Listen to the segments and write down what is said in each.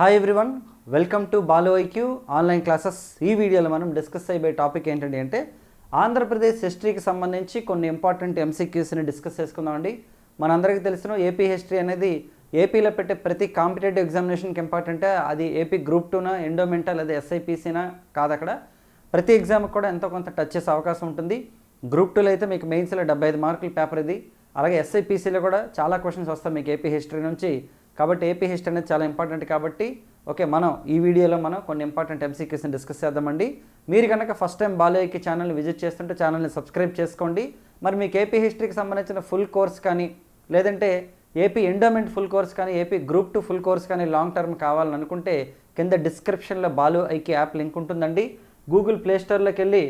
Hi everyone welcome to Balu IQ online classes ఈ వీడియోలో మనం డిస్కస్ అయిపోయే టాపిక్ ఏంటంటే అంటే ఆంధ్రప్రదేశ్ హిస్టరీకి సంబంధించి కొన్ని ఇంపార్టెంట్ ఎంసీక్యూస్ని డిస్కస్ చేసుకుందామండి. మనందరికీ తెలిసిన ఏపీ హిస్టరీ అనేది ఏపీలో పెట్టే ప్రతి కాంపిటేటివ్ ఎగ్జామినేషన్కి ఇంపార్టెంటే అది ఏపీ గ్రూప్ టూనా ఎండోమెంటా లేదా ఎస్ఐపిసినా కాదు అక్కడ. ప్రతి ఎగ్జామ్కి కూడా ఎంతో కొంత టచ్ చేసే అవకాశం ఉంటుంది. గ్రూప్ టూలో అయితే మీకు మెయిన్స్లో డెబ్బై ఐదు మార్కుల పేపర్ ఇది. అలాగే ఎస్ఐపిసిలో కూడా చాలా క్వశ్చన్స్ వస్తాయి మీకు ఏపీ హిస్టరీ నుంచి. కాబట్టి ఏపీ హిస్టరీ అనేది చాలా ఇంపార్టెంట్ కాబట్టి ఓకే మనం ఈ వీడియోలో మనం కొన్ని ఇంపార్టెంట్ ఎంసీక్యూస్ని డిస్కస్ చేద్దామండి. మీరు కనుక ఫస్ట్ టైం బాలయ్యకి ఛానల్ని విజిట్ చేస్తుంటే ఛానల్ని సబ్స్క్రైబ్ చేసుకోండి. మరి మీకు ఏపీ హిస్టరీకి సంబంధించిన ఫుల్ కోర్స్ కానీ లేదంటే ఏపీ ఎండోమెంట్ ఫుల్ కోర్స్ కానీ AP group two full course కానీ లాంగ్ టర్మ్ కావాలనుకుంటే కింద డిస్క్రిప్షన్లో బాలు ఐకి యాప్ లింక్ ఉంటుందండి. గూగుల్ ప్లేస్టోర్లోకి వెళ్ళి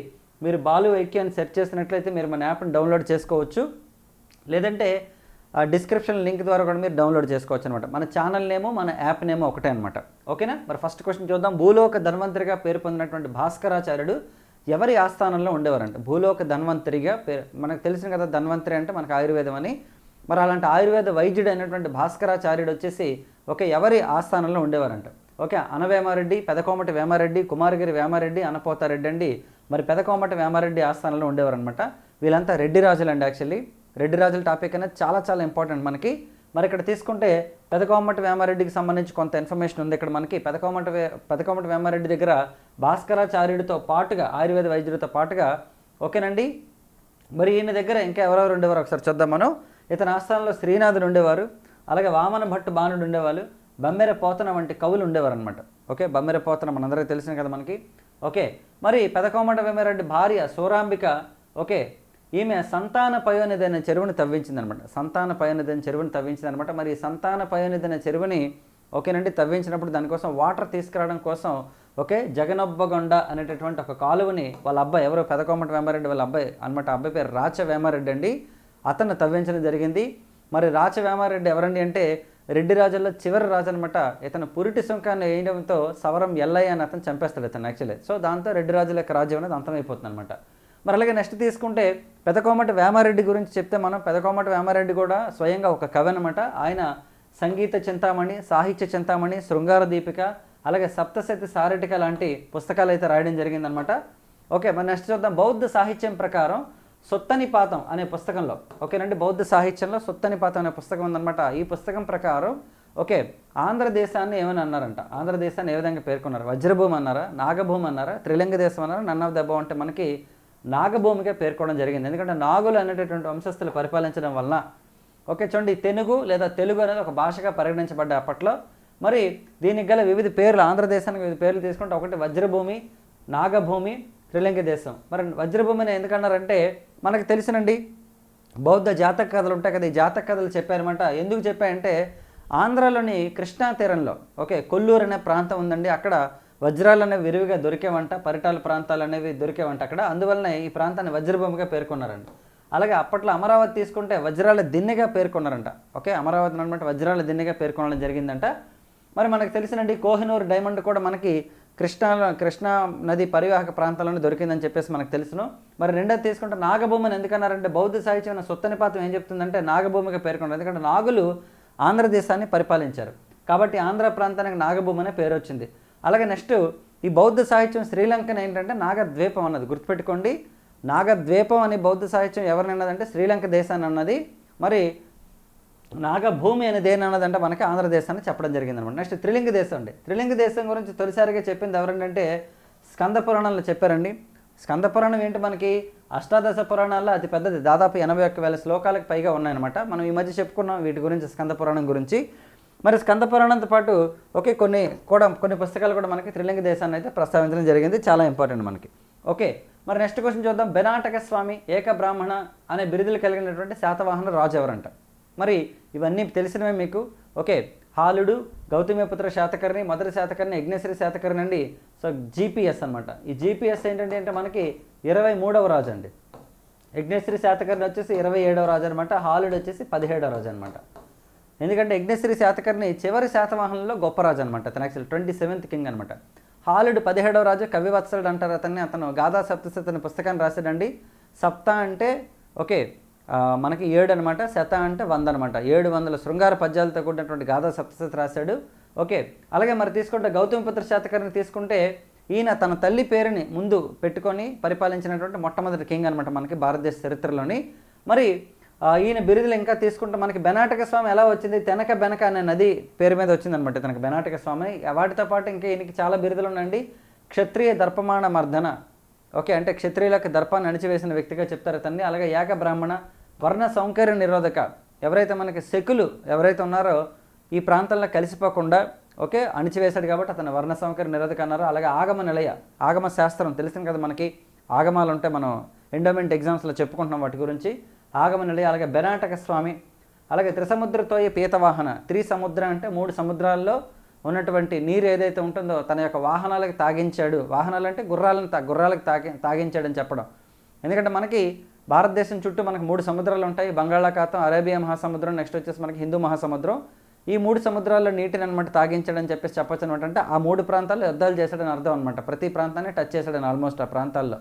మీరు బాలు ఐకి అని సెర్చ్ చేసినట్లయితే మీరు మన యాప్ని డౌన్లోడ్ చేసుకోవచ్చు. లేదంటే డిస్క్రిప్షన్ లింక్ ద్వారా కూడా మీరు డౌన్లోడ్ చేసుకోవచ్చు అనమాట మన ఛానల్ నేమో మన యాప్ నేమో ఒకటే అనమాట. ఓకేనా? మరి ఫస్ట్ క్వశ్చన్ చూద్దాం. భూలోక ధన్వంతరిగా పేరు పొందినటువంటి భాస్కరాచార్యుడు ఎవరి ఆస్థానంలో ఉండేవారంట? భూలోక ధన్వంతరిగా పేరు మనకు తెలిసిన కదా ధన్వంతరి అంటే మనకు ఆయుర్వేదం అని. మరి అలాంటి ఆయుర్వేద వైద్యుడు అయినటువంటి భాస్కరాచార్యుడు వచ్చేసి ఒక ఎవరి ఆస్థానంలో ఉండేవారంట? ఓకే అనవేమారెడ్డి పెదకోమటి వేమారెడ్డి కుమారగిరి వేమారెడ్డి అనపోతారెడ్డి అండి. మరి పెదకోమటి వేమారెడ్డి ఆస్థానంలో ఉండేవారనమాట. వీళ్ళంతా రెడ్డి రాజులండి యాక్చువల్లీ రెడ్డి రాజుల టాపిక్ అనేది చాలా చాలా ఇంపార్టెంట్ మనకి. మరి ఇక్కడ తీసుకుంటే పెదకోమటి వేమారెడ్డికి సంబంధించి కొంత ఇన్ఫర్మేషన్ ఉంది. ఇక్కడ మనకి పెదకోమటి వే పెదకోమటి వేమారెడ్డి దగ్గర భాస్కరాచార్యుడితో పాటుగా ఆయుర్వేద వైద్యుడితో పాటుగా ఓకేనండి? మరి ఈయన దగ్గర ఇంకా ఎవరెవరు ఉండేవారు? ఒకసారి చూద్దాం మనం. ఇతని ఆస్థానంలో శ్రీనాథుడు ఉండేవారు. అలాగే వామన భట్టు బాణుడు ఉండేవాళ్ళు. బమ్మెర పోతన వంటి కవులు ఉండేవారు అనమాట ఓకే? బమ్మెర పోతన మనందరికీ తెలిసిన కదా మనకి. ఓకే? మరి పెదకోమట వేమారెడ్డి భార్య సూరాంబిక ఓకే? ఈమె సంతాన పయోనిధి అనే చెరువుని తవ్వించిందనమాట. సంతాన పయోనిధి అనే చెరువుని తవ్వించిందనమాట. మరి సంతాన పయోనిధి అనే చెరువుని ఓకేనండి తవ్వించినప్పుడు దానికోసం వాటర్ తీసుకురావడం కోసం ఓకే జగనొబ్బగొండ అనేటటువంటి ఒక కాలువని వాళ్ళ అబ్బాయి ఎవరో పెదకోమట వేమారెడ్డి వాళ్ళ అబ్బాయి అనమాట అబ్బాయి పేరు రాచ వేమారెడ్డి అండి. అతను తవ్వించడం జరిగింది. మరి రాచ వేమారెడ్డి ఎవరండి అంటే రెడ్డి రాజుల్లో చివరి రాజు అనమాట ఇతను పురిటి సుంకాన్ని వేయడంతో సవరం ఎల్లయ్య అని అతను చంపేస్తాడు ఇతను యాక్చువల్లీ. సో దాంతో రెడ్డి రాజుల యొక్క రాజ్యం అనేది అంతమైపోతుంది అనమాట మరి అలాగే నెక్స్ట్ తీసుకుంటే పెదకోమటి వేమారెడ్డి గురించి చెప్తే మనం పెదకోమటి వేమారెడ్డి కూడా స్వయంగా ఒక కవి అనమాట ఆయన సంగీత చింతామణి సాహిత్య చింతామణి శృంగార దీపిక అలాగే సప్తశతి సారటిక లాంటి పుస్తకాలు అయితే రాయడం జరిగిందనమాట ఓకే మరి నెక్స్ట్ చూద్దాం. బౌద్ధ సాహిత్యం ప్రకారం సొత్తని పాతం అనే పుస్తకంలో ఓకేనండి? బౌద్ధ సాహిత్యంలో సొత్తని పాతం అనే పుస్తకం ఉందన్నమాట. ఈ పుస్తకం ప్రకారం ఓకే ఆంధ్రదేశాన్ని ఏమని అన్నారంట? ఆంధ్రదేశాన్ని ఏ విధంగా పేర్కొన్నారు? వజ్రభూమి అన్నారా? నాగభూమి అన్నారా? త్రిలింగ దేశం అన్నారా? నన్ ఆఫ్ దెబ్బ అంటే మనకి నాగభూమిగా పేర్కోవడం జరిగింది. ఎందుకంటే నాగులు అనేటటువంటి వంశస్థులు పరిపాలించడం వలన ఓకే చూడండి తెలుగు లేదా తెలుగు అనేది ఒక భాషగా పరిగణించబడ్డ అప్పట్లో. మరి దీనికి గల వివిధ పేర్లు ఆంధ్రదేశానికి వివిధ పేర్లు తీసుకుంటే ఒకటి వజ్రభూమి నాగభూమి త్రిలింగ దేశం. మరి వజ్రభూమిని ఎందుకన్నారంటే మనకు తెలిసినండి బౌద్ధ జాతక కథలు ఉంటాయి కదా ఈ జాతక కథలు చెప్పారన్నమాట. ఎందుకు చెప్పాయంటే ఆంధ్రాలోని కృష్ణా తీరంలో ఓకే కొల్లూరు అనే ప్రాంతం ఉందండి. అక్కడ వజ్రాలు అనేవి విరివిగా దొరికేవంట పరిటాల ప్రాంతాలు అనేవి దొరికేవంట అక్కడ. అందువలన ఈ ప్రాంతాన్ని వజ్రభూమిగా పేర్కొన్నారంట. అలాగే అప్పట్లో అమరావతి తీసుకుంటే వజ్రాల దిన్నెగా పేర్కొన్నారంట. ఓకే అమరావతి అనమాట వజ్రాల దిన్నెగా పేర్కొనడం జరిగిందంట. మరి మనకు తెలిసినండి కోహినూర్ డైమండ్ కూడా మనకి కృష్ణా కృష్ణా నది పరివాహక ప్రాంతాలను దొరికిందని చెప్పేసి మనకు తెలుసును. మరి రెండోది తీసుకుంటే నాగభూమిని ఎందుకన్నారంటే బౌద్ధ సాహిత్యం సొత్తనిపాతం ఏం చెప్తుందంటే నాగభూమిగా పేర్కొన్నారు ఎందుకంటే నాగులు ఆంధ్రదేశాన్ని పరిపాలించారు. కాబట్టి ఆంధ్ర ప్రాంతానికి నాగభూమి అనే పేరు వచ్చింది. అలాగే నెక్స్ట్ ఈ బౌద్ధ సాహిత్యం శ్రీలంకన్ ఏంటంటే నాగద్వీపం అన్నది. గుర్తుపెట్టుకోండి. నాగద్వీపం అనే బౌద్ధ సాహిత్యం ఎవరిని అన్నదంటే శ్రీలంక దేశాన్ని అన్నది. మరి నాగభూమి అనేది ఏనన్నదంటే మనకి ఆంధ్రదేశాన్ని చెప్పడం జరిగింది అనమాట నెక్స్ట్ త్రిలింగ దేశం అండి. త్రిలింగ దేశం గురించి తొలిసారిగా చెప్పింది ఎవరంటే స్కంద పురాణంలో చెప్పారండి. స్కంద పురాణం ఏంటి మనకి? అష్టాదశ పురాణాల్లో అతి పెద్దది. దాదాపు ఎనభై ఒక్క వేల శ్లోకాలకు పైగా ఉన్నాయన్నమాట. మనం ఈ మధ్య చెప్పుకున్నాం వీటి గురించి స్కంద పురాణం గురించి. మరి స్కంద పురాణంతో పాటు ఓకే కొన్ని కూడా కొన్ని పుస్తకాలు కూడా మనకి త్రిలింగ దేశాన్ని అయితే ప్రస్తావించడం జరిగింది. చాలా ఇంపార్టెంట్ మనకి. ఓకే మరి నెక్స్ట్ క్వశ్చన్ చూద్దాం. బెనాటక స్వామి ఏక బ్రాహ్మణ అనే బిరుదులు కలిగినటువంటి శాతవాహన రాజు ఎవరంట? మరి ఇవన్నీ తెలిసినవే మీకు? ఓకే హాలుడు గౌతమిపుత్ర శాతకర్ణి మొదటి శాతకర్ణి యజ్ఞశ్రీ శాతకర్ణి అండి. సో జీపీఎస్ అనమాట ఈ జీపీఎస్ ఏంటంటే అంటే మనకి ఇరవై మూడవ రాజు అండి. యజ్ఞశ్రీ శాతకర్ణి వచ్చేసి ఇరవై ఏడవ రాజు అనమాట హాలుడు వచ్చేసి పదిహేడవ రాజు అనమాట ఎందుకంటే యజ్ఞశ్రీ శాతకర్ణి చివరి శాతవాహనంలో గొప్ప రాజు అనమాట అతను యాక్చువల్ ట్వంటీ సెవెంత్ కింగ్ అనమాట హాలుడు పదిహేడవ రాజు కవివత్సలుడు అంటారు అతన్ని. అతను గాథా సప్తశతి అనే పుస్తకాన్ని రాశాడండి. సప్త అంటే ఓకే మనకి ఏడు అనమాట శత అంటే వంద అనమాట ఏడు వందల శృంగార పద్యాలతో కూడినటువంటి గాథా సప్తశత రాశాడు. ఓకే అలాగే మరి తీసుకుంటే గౌతమిపుత్ర శాతకర్ణి తీసుకుంటే ఈయన తన తల్లి పేరుని ముందు పెట్టుకొని పరిపాలించినటువంటి మొట్టమొదటి కింగ్ అనమాట మనకి భారతదేశ చరిత్రలోని. మరి ఈయన బిరుదులు ఇంకా తీసుకుంటే మనకి బెనాటక స్వామి ఎలా వచ్చింది? తెనక బెనక అనే నది పేరు మీద వచ్చిందనమాట తనకి బెనాటక స్వామి. వాటితో పాటు ఇంకా ఈయనకి చాలా బిరుదులు ఉన్నాయండి. క్షత్రియ దర్పమాణ మర్దన. ఓకే అంటే క్షత్రియులకు దర్పాన్ని అణిచివేసిన వ్యక్తిగా చెప్తారు తన్ని. అలాగే ఏక బ్రాహ్మణ వర్ణ సౌకర్య నిరోధక. ఎవరైతే మనకి శకులు ఎవరైతే ఉన్నారో ఈ ప్రాంతంలో కలిసిపోకుండా ఓకే అణిచివేశాడు కాబట్టి అతను వర్ణ సౌకర్య నిరోధక అన్నారు. అలాగే ఆగమ నిలయ ఆగమ శాస్త్రం. తెలిసింది కదా మనకి ఆగమాలు ఉంటే మనం ఎండోమెంట్ ఎగ్జామ్స్లో చెప్పుకుంటున్నాం వాటి గురించి. ఆగమ నిలయ అలాగే బెనాటక స్వామి అలాగే త్రిసముద్రతోయ పీతవాహన. త్రి సముద్ర అంటే మూడు సముద్రాల్లో ఉన్నటువంటి నీరు ఏదైతే ఉంటుందో తన యొక్క వాహనాలకు తాగించాడు. వాహనాలు అంటే గుర్రాలను తా గుర్రాలకు తాగి తాగించాడని చెప్పడం. ఎందుకంటే మనకి భారతదేశం చుట్టూ మనకు మూడు సముద్రాలు ఉంటాయి. బంగాళాఖాతం అరేబియా మహాసముద్రం నెక్స్ట్ వచ్చేసి మనకి హిందూ మహాసముద్రం. ఈ మూడు సముద్రాల్లో నీటిని అనమాట తాగించాడని చెప్పేసి చెప్పొచ్చు అనమాట అంటే ఆ మూడు ప్రాంతాల్లో యుద్ధాలు చేశాడని అర్థం అనమాట ప్రతి ప్రాంతాన్ని టచ్ చేశాడని ఆల్మోస్ట్ ఆ ప్రాంతాల్లో.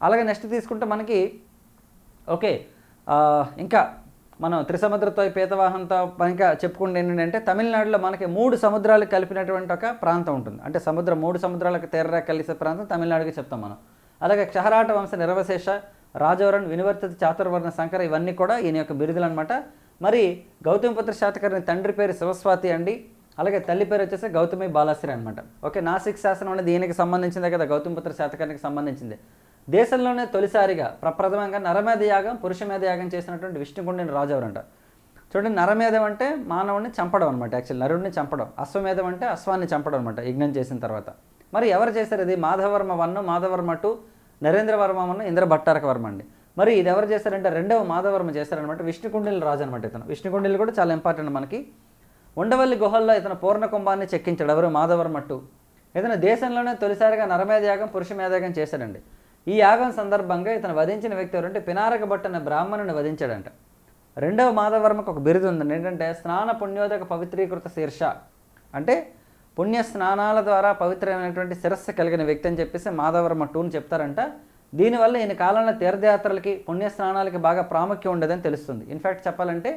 అలాగే నెక్స్ట్ తీసుకుంటే మనకి ఓకే ఇంకా మనం త్రిసముద్రతో పీతవాహంతో ఇంకా చెప్పుకుంటే ఏంటంటే తమిళనాడులో మనకి మూడు సముద్రాలు కలిపినటువంటి ఒక ప్రాంతం ఉంటుంది. అంటే సముద్రం మూడు సముద్రాలకు తీరరా కలిసే ప్రాంతం తమిళనాడుకి చెప్తాం మనం. అలాగే క్షహరాట వంశ నిరవశేష రాజవరణ్ వినివర్తిత చాతుర్వర్ణ శంకర ఇవన్నీ కూడా ఈయన యొక్క బిరుదులు అనమాట మరి గౌతమిపుత్ర శాతకర్ణి తండ్రి పేరు శివస్వాతి అండి. అలాగే తల్లి పేరు వచ్చేసి గౌతమి బాలాశ్రీ అనమాట ఓకే నాసిక్ శాసనం అనేది దీనికి సంబంధించిందే కదా గౌతమిపుత్ర శాతకర్ణికి సంబంధించింది. దేశంలోనే తొలిసారిగా ప్రప్రథమంగా నరమేధ యాగం పురుషమేధ యాగం చేసినటువంటి విష్ణుకుండిని రాజు ఎవరంట చూడండి నరమేధం అంటే మానవుడిని చంపడం అనమాట యాక్చువల్ నరుడిని చంపడం. అశ్వమేధం అంటే అశ్వాన్ని చంపడం అనమాట యజ్ఞం చేసిన తర్వాత. మరి ఎవరు చేశారు ఇది? Madhavarma one Madhavarma two Narendravarma one Indra Bhattaraka Varma అండి. మరి ఇది ఎవరు చేశారంటే రెండవ మాధవర్మ చేశారనమాట విష్ణుకుండిల రాజు అనమాట ఇతను. విష్ణుకుండిలు కూడా చాలా ఇంపార్టెంట్ మనకి. ఉండవల్లి గుహల్లో ఇతను పూర్ణ కుంభాన్ని చెక్కించాడు ఎవరు? మాధవర్మ టూ. ఇతను దేశంలోనే తొలిసారిగా నరమేధ యాగం పురుషమేధ మేధయాగం చేశాడండి. ఈ యాగం సందర్భంగా ఇతను వధించిన వ్యక్తి ఎవరంటే పినారక అనే బ్రాహ్మణుని వధించాడంట. రెండవ మాధవర్మకు ఒక బిరుదు ఉందండి. ఏంటంటే స్నాన పుణ్యోదక పవిత్రీకృత శీర్ష. అంటే పుణ్య స్నానాల ద్వారా పవిత్రమైనటువంటి శిరస్సు కలిగిన వ్యక్తి అని చెప్పేసి మాధవర్మ టూని చెప్తారంట. దీనివల్ల ఈయన కాలంలో తీర్థయాత్రలకి పుణ్య స్నానాలకి బాగా ప్రాముఖ్యం ఉండదని తెలుస్తుంది. ఇన్ఫ్యాక్ట్ చెప్పాలంటే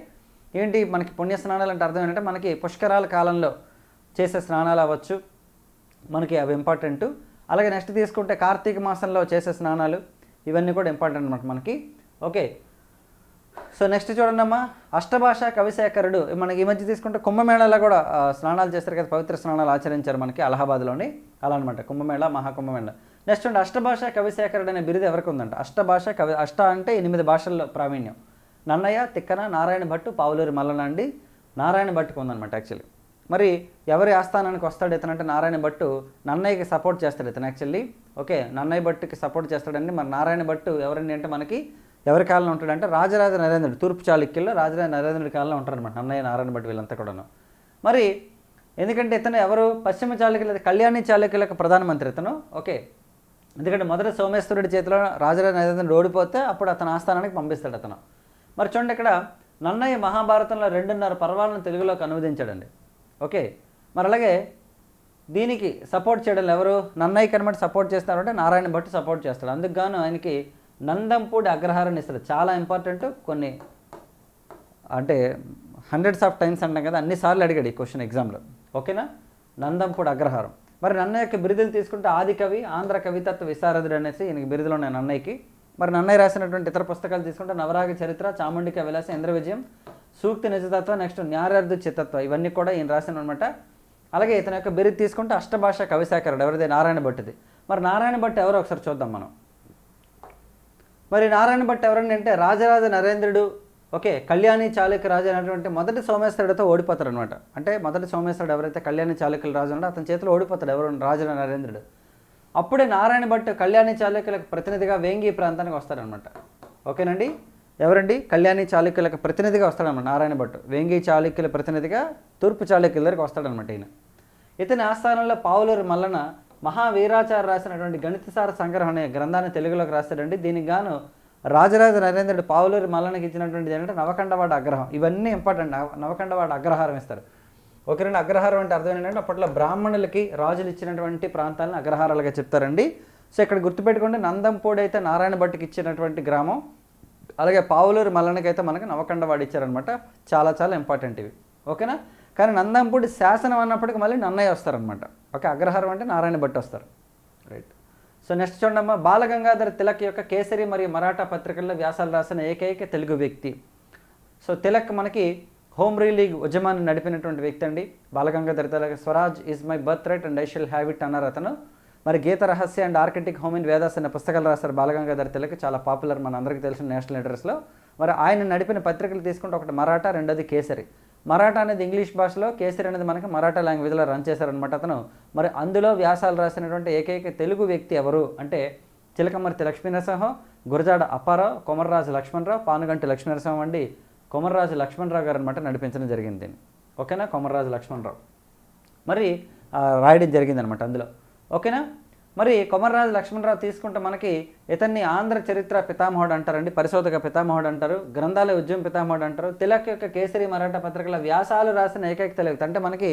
ఏంటి మనకి పుణ్య స్నానాలు అంటే అర్థం ఏంటంటే మనకి పుష్కరాల కాలంలో చేసే స్నానాలు అవ్వచ్చు. మనకి అవి ఇంపార్టెంట్ అలాగే నెక్స్ట్ తీసుకుంటే కార్తీక మాసంలో చేసే స్నానాలు ఇవన్నీ కూడా ఇంపార్టెంట్ అనమాట మనకి. ఓకే సో నెక్స్ట్ చూడండి అమ్మా. అష్టభాష కవిశేఖరుడు మనకి ఈ మధ్య తీసుకుంటే కుంభమేళాలో కూడా స్నానాలు చేస్తారు కదా పవిత్ర స్నానాలు ఆచరించారు మనకి అలహాబాద్లోని. అలా అనమాట కుంభమేళ మహాకుంభమేళ. నెక్స్ట్ ఉంటే అష్టభాష కవిశేఖరుడు అనే బిరుదు ఎవరికి ఉందంట? అష్టభాష కవి అష్ట అంటే ఎనిమిది భాషల్లో ప్రావీణ్యం. నన్నయ్య తిక్కన నారాయణ భట్టు పావులూరి మల్లనాండి. నారాయణ భట్టుకు ఉందన్నమాట యాక్చువల్లీ మరి ఎవరి ఆస్థానానికి వస్తాడు ఇతనంటే నారాయణ భట్టు? నన్నయ్యకి సపోర్ట్ చేస్తాడు ఇతను యాక్చువల్లీ ఓకే నన్నయ్య భట్టుకి సపోర్ట్ చేస్తాడండి. మరి నారాయణ భట్టు ఎవరండి అంటే మనకి ఎవరి కాలంలో ఉంటాడంటే రాజరాజ నరేంద్రుడు తూర్పు చాళుక్యుల్లో రాజరాజ నరేంద్రుడి కాలంలో ఉంటారనమాట నన్నయ్య నారాయణ భట్టు వీళ్ళంతా కూడాను. మరి ఎందుకంటే ఇతను ఎవరు? పశ్చిమ చాళుక్యుల కళ్యాణి చాళుక్యులకు ప్రధానమంత్రి ఇతను. ఓకే ఎందుకంటే మొదట సోమేశ్వరుడి చేతిలో రాజరాజ నరేంద్రుడు ఓడిపోతే అప్పుడు అతను ఆస్థానానికి పంపిస్తాడు అతను. మరి చూడండి ఇక్కడ నన్నయ్య మహాభారతంలో రెండున్నర పర్వాలను తెలుగులోకి అనువదించాడండి. ఓకే. మరి అలాగే దీనికి సపోర్ట్ చేయడం ఎవరు? నన్నయ్య కనబడి సపోర్ట్ చేస్తారంటే నారాయణ భట్టు సపోర్ట్ చేస్తాడు. అందుకు గాను ఆయనకి నందంపూడి అగ్రహారాన్ని ఇస్తాడు. చాలా ఇంపార్టెంట్ కొన్ని అంటే హండ్రెడ్స్ ఆఫ్ టైమ్స్ అంటాం కదా అన్నిసార్లు అడిగాడు ఈ క్వశ్చన్ ఎగ్జామ్లో ఓకేనా? నందంపూడి అగ్రహారం. మరి నన్నయ్య యొక్క బిరుదులు తీసుకుంటే ఆది కవి ఆంధ్ర కవితత్వ విశారదుడు అనేసి ఈయనకి బిరుదులు ఉన్నాయి నన్నయ్యకి. మరి నన్నయ్య రాసినటువంటి ఇతర పుస్తకాలు తీసుకుంటే నవరాగ చరిత్ర చాముండిక విలాసం ఇంద్ర విజయం సూక్తి నిజతత్వ నెక్స్ట్ న్యాయార్థ చిత్తత్వ ఇవన్నీ కూడా ఈయన రాశాను అనమాట అలాగే ఇతని యొక్క బిరుదు తీసుకుంటే అష్టభాష కవిశాఖరుడు ఎవరిది? నారాయణ భట్టిది. మరి నారాయణ భట్ ఎవరో? ఒకసారి చూద్దాం మనం. మరి నారాయణ భట్ ఎవరండి అంటే? రాజరాజ నరేంద్రుడు. ఓకే కళ్యాణి చాళుక్య రాజు అనేటువంటి మొదటి సోమేశ్వరుడితో ఓడిపోతారు అనమాట అంటే మొదటి సోమేశ్వరుడు ఎవరైతే కళ్యాణి చాళుక్యుల రాజు ఉన్నాడో అతని చేతిలో ఓడిపోతాడు ఎవరు? రాజుల నరేంద్రుడు. అప్పుడే నారాయణ భట్ కళ్యాణి చాళుక్యులకు ప్రతినిధిగా వేంగి ప్రాంతానికి వస్తాడనమాట ఓకేనండి? ఎవరండి? కళ్యాణి చాళుక్యులకు ప్రతినిధిగా వస్తాడనమాట నారాయణ భట్ వేంగి చాళుక్యుల ప్రతినిధిగా తూర్పు చాళుక్యుల దగ్గరికి వస్తాడనమాట ఈయన. ఇతని ఆస్థానంలో పావులూరు మల్లన మహావీరాచార్య రాసినటువంటి గణితసార సంగ్రహం అనే గ్రంథాన్ని తెలుగులోకి రాస్తాడండి. దీనికి గాను రాజరాజ నరేంద్రుడు పావులూరు మల్లనకి ఇచ్చినటువంటిది ఏంటంటే నవకండవాడ అగ్రహం ఇవన్నీ ఇంపార్టెంట్. నవకండవాడ అగ్రహారం ఇస్తారు. ఒకరండి అగ్రహారం అంటే అర్థం ఏంటంటే అప్పట్లో బ్రాహ్మణులకి రాజులు ఇచ్చినటువంటి ప్రాంతాలను అగ్రహారాలుగా చెప్తారండి. సో ఇక్కడ గుర్తుపెట్టుకుంటే నందంపూడి అయితే నారాయణ భట్టుకి ఇచ్చినటువంటి గ్రామం. అలాగే పావులూరు మల్లనకి అయితే మనకి నవకండ ఇచ్చారనమాట చాలా చాలా ఇంపార్టెంట్ ఇవి. ఓకేనా? కానీ నందంపూడి శాసనం అన్నప్పటికీ మళ్ళీ నన్నయ్య వస్తారనమాట ఓకే అగ్రహారం అంటే నారాయణ భట్ వస్తారు. రైట్ సో నెక్స్ట్ చూడమ్మా బాలగంగాధర తిలక్ యొక్క కేసరి మరియు మరాఠా పత్రికల్లో వ్యాసాలు రాసిన ఏకైక తెలుగు వ్యక్తి. సో తిలక్ మనకి హోమ్ లీగ్ ఉద్యమాన్ని నడిపినటువంటి వ్యక్తి అండి. Balagangadhar Tilak swaraj is my birth right and I shall have it అన్నారు అతను. మరి Gita Rahasya and arctic home in Vedas అనే పుస్తకాలు రాశారు బాలగంగాధర తిలక్ చాలా పాపులర్ మన అందరికీ తెలిసిన నేషనల్ లీడర్స్లో మరి ఆయన నడిపిన పత్రికలు తీసుకుంటే ఒకటి మరాఠా రెండోది కేసరి. మరాఠా అనేది ఇంగ్లీష్ భాషలో కేసరి అనేది మనకి మరాఠా లాంగ్వేజ్లో రన్ చేశారనమాట అతను. మరి అందులో వ్యాసాలు రాసినటువంటి ఏకైక తెలుగు వ్యక్తి ఎవరు అంటే చిలకమర్తి లక్ష్మీనరసింహం గురజాడ అప్పారావు కొమర్రాజు లక్ష్మణరావు పానుగంటి లక్ష్మీనరసింహం అండి కొమర్రాజు లక్ష్మణరావు గారు అనమాట నడిపించడం జరిగింది. దీన్ని ఓకేనా? కొమర్రాజు లక్ష్మణరావు. మరి రాయడం జరిగిందనమాట అందులో. ఓకేనా? మరి కొమర్రాజు లక్ష్మణరావు తీసుకుంటే మనకి ఇతన్ని ఆంధ్ర చరిత్ర పితామహుడు అంటారండి పరిశోధక పితామహుడు అంటారు గ్రంథాల ఉద్యమ పితామహుడు అంటారు తిలక్ యొక్క కేసరి మరాఠా పత్రికల వ్యాసాలు రాసిన ఏకైక తెలియదు అంటే మనకి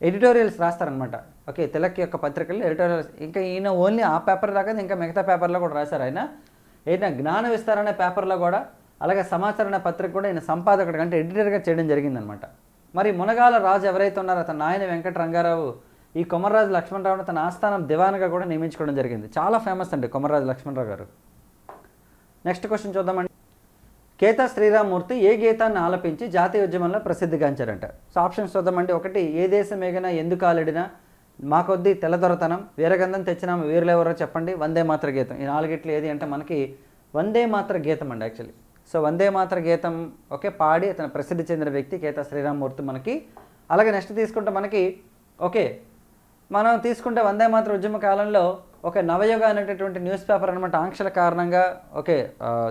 ఎడిటోరియల్స్ రాస్తారనమాట ఓకే తిలక్ యొక్క పత్రికలు ఎడిటోరియల్స్ ఇంకా ఈయన ఓన్లీ ఆ పేపర్ దాకా ఇంకా మిగతా పేపర్లో కూడా రాశారు ఆయన. ఈయన జ్ఞాన విస్తారణ పేపర్లో కూడా అలాగే సమాచరణ పత్రిక కూడా ఈయన సంపాదకుడు అంటే ఎడిటర్గా చేయడం జరిగిందనమాట మరి మునగాల రాజు ఎవరైతే ఉన్నారో అతను నాయన వెంకట రంగారావు ఈ కొమర్రాజు లక్ష్మణరావును తన ఆస్థానం దివాన్గా కూడా నియమించుకోవడం జరిగింది. చాలా ఫేమస్ అండి కొమర్రాజు లక్ష్మణరావు గారు. నెక్స్ట్ క్వశ్చన్ చూద్దామండి. కేతా శ్రీరామూర్తి ఏ గీతాన్ని ఆలపించి జాతీయ ఉద్యమంలో ప్రసిద్ధిగాంచారంట? సో ఆప్షన్స్ చూద్దామండి. ఒకటి ఏ దేశం ఏగినా ఎందుకు ఆలడినా మా కొద్దీ తెల్లదొరతనం వీరగంధం తెచ్చినాము వీరులెవరో చెప్పండి వందే మాత్ర గీతం. ఈ నాలుగిట్లు ఏది అంటే మనకి వందే మాత్ర గీతం అండి యాక్చువల్లీ సో వందే మాత్ర గీతం ఒకే పాడి అతను ప్రసిద్ధి చెందిన వ్యక్తి కేతా శ్రీరామూర్తి మనకి. అలాగే నెక్స్ట్ తీసుకుంటే మనకి ఓకే మనం తీసుకుంటే వందే మాత్ర ఉద్యమ కాలంలో ఒక నవయుగ అనేటటువంటి న్యూస్ పేపర్ అనమాట ఆంక్షల కారణంగా ఓకే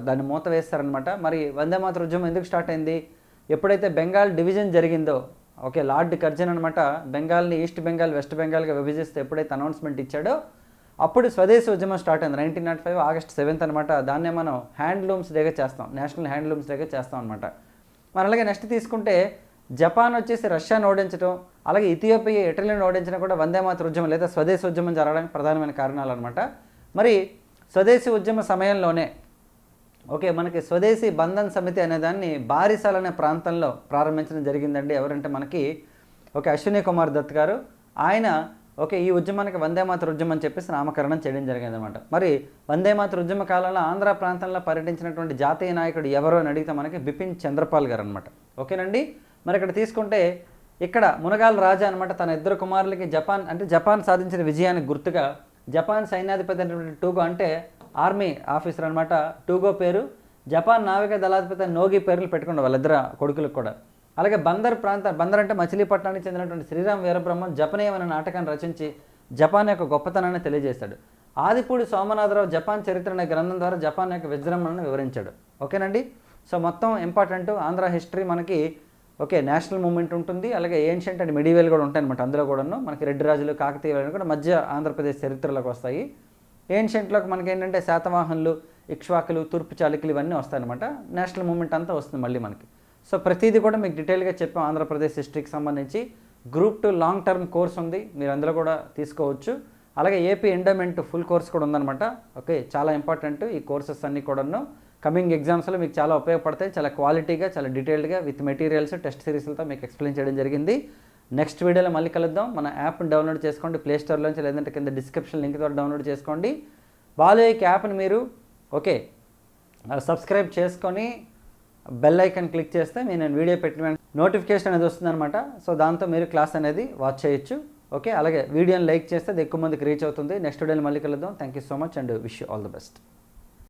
దాన్ని మూత వేస్తారనమాట మరి వందే మాత్ర ఉద్యమం ఎందుకు స్టార్ట్ అయింది? ఎప్పుడైతే బెంగాల్ డివిజన్ జరిగిందో ఓకే లార్డ్ కర్జన్ అనమాట బెంగాల్ని ఈస్ట్ బెంగాల్ వెస్ట్ బెంగాల్గా విభజిస్తే ఎప్పుడైతే అనౌన్స్మెంట్ ఇచ్చాడో అప్పుడు స్వదేశీ ఉద్యమం స్టార్ట్ అయింది. Nineteen nought five August seventh అనమాట దాన్నే మనం హ్యాండ్లూమ్స్ డేగా చేస్తాం. నేషనల్ హ్యాండ్లూమ్స్ డేగా చేస్తాం అనమాట మరి అలాగే నెక్స్ట్ తీసుకుంటే జపాన్ వచ్చేసి రష్యాను ఓడించడం అలాగే ఇథియోపియా ఇటలీని ఓడించడం కూడా వందే మాతృ ఉద్యమం లేదా స్వదేశీ ఉద్యమం జరగడానికి ప్రధానమైన కారణాలు అనమాట మరి స్వదేశీ ఉద్యమ సమయంలోనే ఓకే మనకి స్వదేశీ బంధన్ సమితి అనే దాన్ని బారిసాల్ అనే ప్రాంతంలో ప్రారంభించడం జరిగిందండి. ఎవరంటే మనకి ఓకే అశ్విని కుమార్ దత్ గారు. ఆయన ఓకే ఈ ఉద్యమానికి వందే మాతృ ఉద్యమం అని చెప్పేసి నామకరణం చేయడం జరిగిందనమాట మరి వందే మాతృ ఉద్యమ కాలంలో ఆంధ్ర ప్రాంతంలో పర్యటించినటువంటి జాతీయ నాయకుడు ఎవరో అని అడిగితే మనకి బిపిన్ చంద్రపాల్ గారు అనమాట ఓకేనండి? మరి ఇక్కడ తీసుకుంటే ఇక్కడ మునగాల రాజా అనమాట తన ఇద్దరు కుమారులకి జపాన్ అంటే జపాన్ సాధించిన విజయానికి గుర్తుగా జపాన్ సైన్యాధిపతి అయినటువంటి టూగో అంటే ఆర్మీ ఆఫీసర్ అనమాట టూగో పేరు జపాన్ నావిక దళాధిపతి నోగి పేర్లు పెట్టుకున్న వాళ్ళిద్దరు కొడుకులకు కూడా. అలాగే బందర్ ప్రాంత బందర్ అంటే మచిలీపట్నానికి చెందినటువంటి శ్రీరామ్ వీరబ్రహ్మం జపనీయం అనే నాటకాన్ని రచించి జపాన్ యొక్క గొప్పతనాన్ని తెలియజేశాడు. ఆదిపూడి సోమనాథరావు జపాన్ చరిత్ర అనే గ్రంథం ద్వారా జపాన్ యొక్క విజృంభణను వివరించాడు. ఓకేనండి? సో మొత్తం ఇంపార్టెంట్ ఆంధ్ర హిస్టరీ మనకి ఓకే నేషనల్ మూమెంట్ ఉంటుంది. అలాగే ఏన్షియంట్ అండ్ మెడివల్ కూడా ఉంటాయి అనమాట అందులో కూడాను. మనకి రెడ్డి రాజులు కాకతీయులు కూడా మధ్య ఆంధ్రప్రదేశ్ చరిత్రలోకి వస్తాయి. ఏన్షియంట్లోకి మనకి ఏంటంటే శాతవాహనులు ఇక్ష్వాకులు తూర్పు చాళుక్యులు ఇవన్నీ వస్తాయన్నమాట. నేషనల్ మూమెంట్ అంతా వస్తుంది మళ్ళీ మనకి. సో ప్రతిదీ కూడా మీకు డీటెయిల్గా చెప్పాం ఆంధ్రప్రదేశ్ హిస్టరీకి సంబంధించి. Group two long term course ఉంది మీరు అందులో కూడా తీసుకోవచ్చు. అలాగే ఏపీ ఎండోమెంట్ ఫుల్ కోర్స్ కూడా ఉందన్నమాట. ఓకే చాలా ఇంపార్టెంట్ ఈ కోర్సెస్ అన్నీ కూడాను. కమింగ్ ఎగ్జామ్స్లో మీకు చాలా ఉపయోగపడతాయి. చాలా క్వాలిటీగా చాలా డీటెయిల్డ్గా విత్ మెటీరియల్స్ టెస్ట్ సిరీస్లతో మీకు ఎక్స్ప్లెయిన్ చేయడం జరిగింది. నెక్స్ట్ వీడియోలో మళ్ళీ కలుద్దాం. మన యాప్ని డౌన్లోడ్ చేసుకోండి. ప్లే స్టోర్లోంచి లేదంటే కింద డిస్క్రిప్షన్ లింక్ ద్వారా డౌన్లోడ్ చేసుకోండి. బాలోయిక్ యాప్ని మీరు ఓకే సబ్స్క్రైబ్ చేసుకొని బెల్ ఐకన్ క్లిక్ చేస్తే మీరు నేను వీడియో పెట్టిన నోటిఫికేషన్ అనేది వస్తుందన్నమాట. సో దాంతో మీరు క్లాస్ అనేది వాచ్ చేయొచ్చు. ఓకే అలాగే వీడియోని లైక్ చేస్తే అది ఎక్కువ మందికి రీచ్ అవుతుంది. నెక్స్ట్ వీడియోని మళ్ళీ కలుద్దాం. Thank you so much and wish you all the best